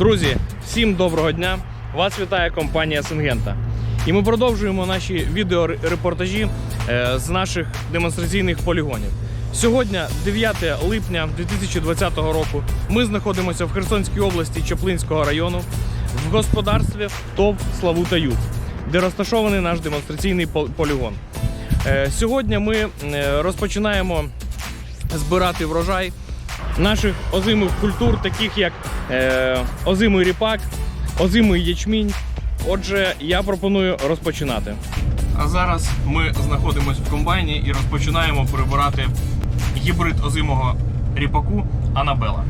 Друзі, всім доброго дня! Вас вітає компанія Сингента. І ми продовжуємо наші відеорепортажі е, з наших демонстраційних полігонів. Сьогодні, 9 липня 2020 року, ми знаходимося в Херсонській області Чоплинського району в господарстві ТОВ Славута Ют, де розташований наш демонстраційний пол- полігон. Е, Сьогодні ми е, розпочинаємо збирати врожай наших озимих культур, таких як е, озимий ріпак, озимий ячмінь. Отже, я пропоную розпочинати. А зараз ми знаходимося в комбайні і розпочинаємо прибирати гібрид озимого ріпаку Анабела.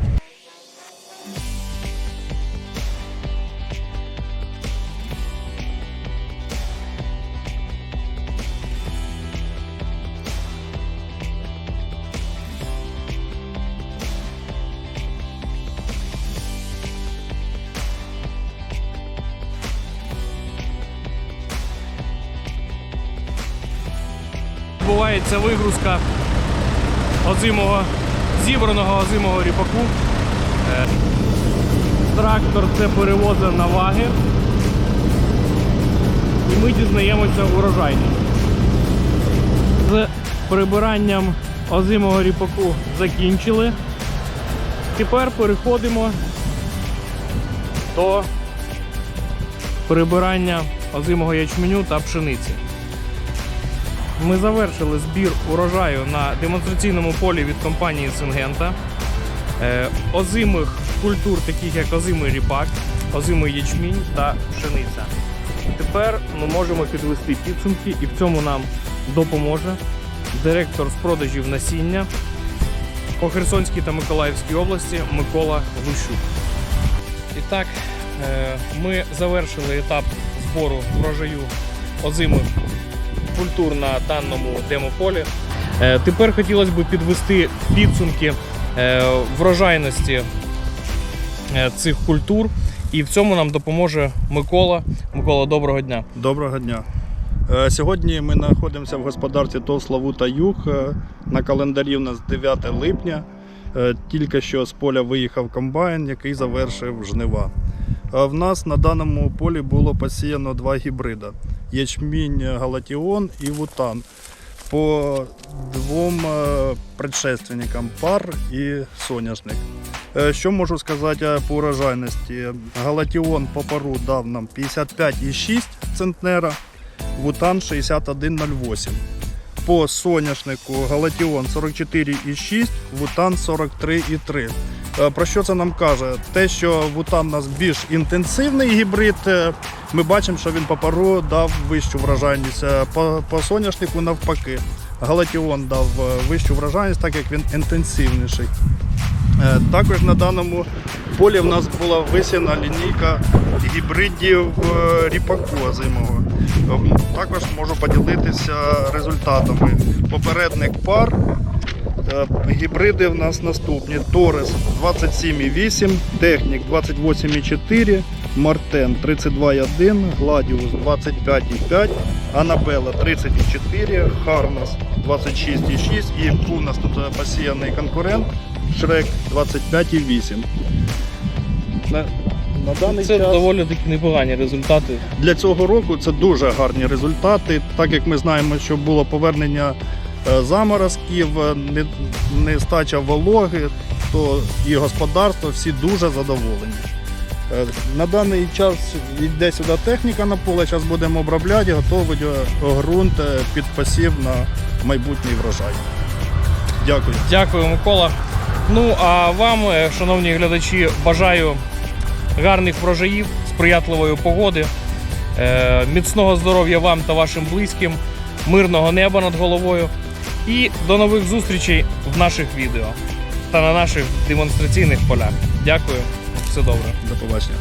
Відбувається вигрузка озимого, зібраного озимого ріпаку. Е, Трактор це перевозить на ваги. І ми дізнаємося урожайність. З прибиранням озимого ріпаку закінчили. Тепер переходимо до прибирання озимого ячменю та пшениці. Ми завершили збір урожаю на демонстраційному полі від компанії Сингента. Озимих культур, таких як озимий ріпак, озимий ячмінь та пшениця. Тепер ми можемо підвести підсумки і в цьому нам допоможе директор з продажів насіння по Херсонській та Миколаївській області Микола Гущук. І так, е, ми завершили етап збору врожаю озимих культур на даному демополі. Е, Тепер хотілося б підвести підсумки е, врожайності е, цих культур, і в цьому нам допоможе Микола. Микола, доброго дня. Доброго дня. Сьогодні ми знаходимося в господарстві ТОВ Славута Юг. На календарі у нас 9 липня. Тільки що з поля виїхав комбайн, який завершив жнива. В нас на даному полі було посіяно два гібрида: ячмінь Галатіон і Вутан. По двом е, предшественникам пар і соняшник. Е, Що можу сказати е, по урожайності? Галатіон по пару дав нам 55,6 центнера, Вутан 61,08. По соняшнику Галатіон 44,6, Вутан 43,3. Е, Про що це нам каже? Те, що Вутан у нас більш інтенсивний гібрид, е, ми бачимо, що він по пару дав вищу вражайність. Е, По, по соняшнику навпаки. Галатіон дав вищу вражайність, так як він інтенсивніший. Також на даному полі в нас була висіяна лінійка гібридів ріпаку озимого. Ем, Також можу поділитися результатами. Попередник пар. Е, Гібриди в нас наступні: Торес 27,8, Технік 28,4, Мартен 32,1, Гладіус 25,5, Анабела 30,4, Харнес 26,6 і у нас тут е, посіяний конкурент Шрек 25,8. На, даний Це час доволі такі непогані результати. для цього року це дуже гарні результати, так як ми знаємо, що було повернення е, заморозків, е, не- нестача вологи, то і господарство всі дуже задоволені. Е, На даний час йде сюди техніка на поле, зараз будемо обробляти, готувати ґрунт під посів на майбутній врожай. Дякую. Дякую, Микола. Ну а вам, шановні глядачі, бажаю гарних врожаїв, сприятливої погоди, е, міцного здоров'я вам та вашим близьким, мирного неба над головою. І до нових зустрічей в наших відео та на наших демонстраційних полях. Дякую, все добре. До побачення.